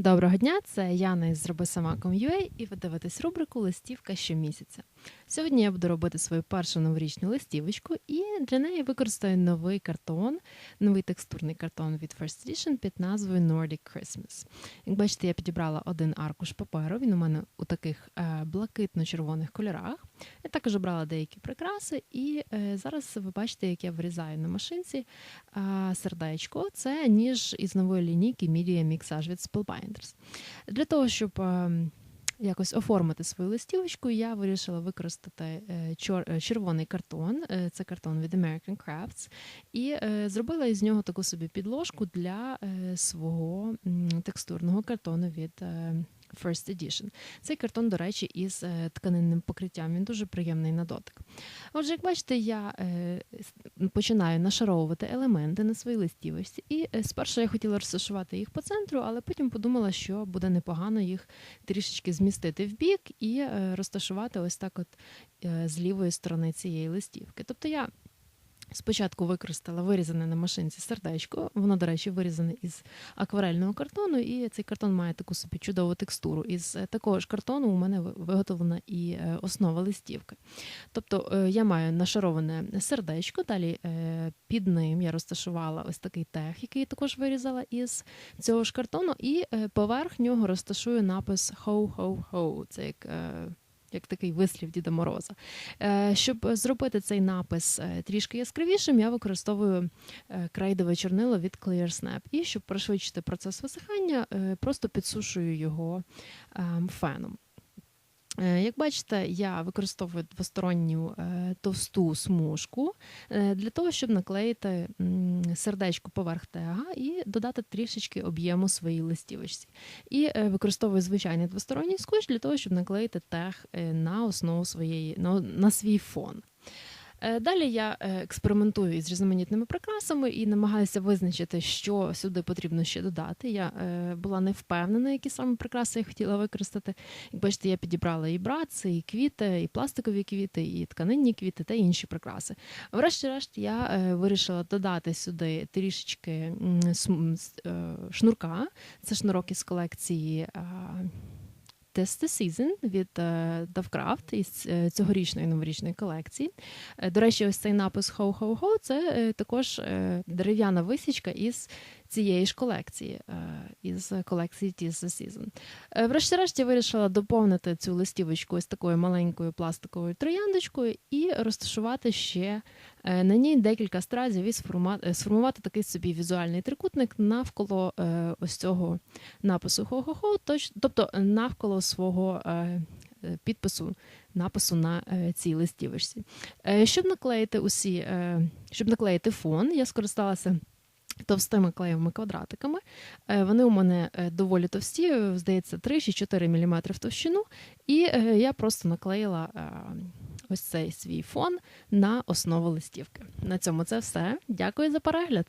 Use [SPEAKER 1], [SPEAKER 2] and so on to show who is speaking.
[SPEAKER 1] Доброго дня, це Яна із Зроби сама.com.ua і ви дивитесь рубрику Листівка щомісяця. Сьогодні я буду робити свою першу новорічну листівочку, і для неї використаю новий картон, новий текстурний картон від First Edition під назвою Nordic Christmas. Як бачите, я підібрала один аркуш паперу. Він у мене у таких е, блакитно-червоних кольорах. Я також обрала деякі прикраси, і е, зараз ви бачите, як я вирізаю на машинці а, сердечко. Це ніж із нової лінійки Media Mixage від Spellbinders. Для того, щоб е, якось оформити свою листівочку, я вирішила використати е, е, червоний картон. Е, Це картон від American Crafts, і зробила із нього таку собі підложку для свого текстурного картону від. First Edition. Цей картон, до речі, із е, тканинним покриттям. Він дуже приємний на дотик. Отже, як бачите, я е, починаю нашаровувати елементи на своїй листівочці. І е, спершу я хотіла розташувати їх по центру, але потім подумала, що буде непогано їх трішечки змістити в бік і розташувати ось так, от з лівої сторони цієї листівки. Тобто я. Спочатку використала вирізане на машинці сердечко. Воно, до речі, вирізане із акварельного картону, і цей картон має таку собі чудову текстуру. Із е, такого ж картону у мене виготовлена і е, основа листівки. Тобто е, я маю нашароване сердечко, далі під ним я розташувала ось такий тех, який також вирізала із цього ж картону, і поверх нього розташую напис «Ho-ho-ho». Це як. Як такий вислів Діда Мороза. Е, Щоб зробити цей напис е, трішки яскравішим, я використовую е, крейдове чорнило від Clear Snap. І щоб пришвидшити процес висихання, просто підсушую його ем, феном. Е, Як бачите, я використовую двосторонню е, товсту смужку е, для того, щоб наклеїти сердечко поверх тега і додати трішечки об'єму своїй листівочці. І використовую звичайний двосторонній скотч для того, щоб наклеїти тег на основу своєї на, на свій фон. Е, Далі я е, експериментую із різноманітними прикрасами і намагаюся визначити, що сюди потрібно ще додати. Я е, була не впевнена, які саме прикраси я хотіла використати. Як бачите, я підібрала і браци, і квіти, і пластикові квіти, і тканинні квіти та інші прикраси. Врешті-решт, я вирішила додати сюди трішечки шнурка. Це шнурок із колекції. Test the Season від е, із е, цьогорічної новорічної колекції. Е, До речі, ось цей напис хоу-хоу-хо. – це також дерев'яна висічка із цієї ж колекції, е, із колекції Tis the Season. Е, Врешті-решт я вирішила доповнити цю листівочку ось такою маленькою пластиковою трояндочкою і розташувати ще е, на ній декілька стразів і сформувати, такий собі візуальний трикутник навколо ось цього напису хо-хо-хо, тобто навколо свого підпису, напису на цій листівочці. Щоб наклеїти усі, щоб наклеїти фон, я скористалася. Товстими клеєвими квадратиками. Е, Вони у мене е, доволі товсті, е, здається, 3 чи 4 мм в товщину. І я просто наклеїла ось цей свій фон на основу листівки. На цьому це все. Дякую за перегляд.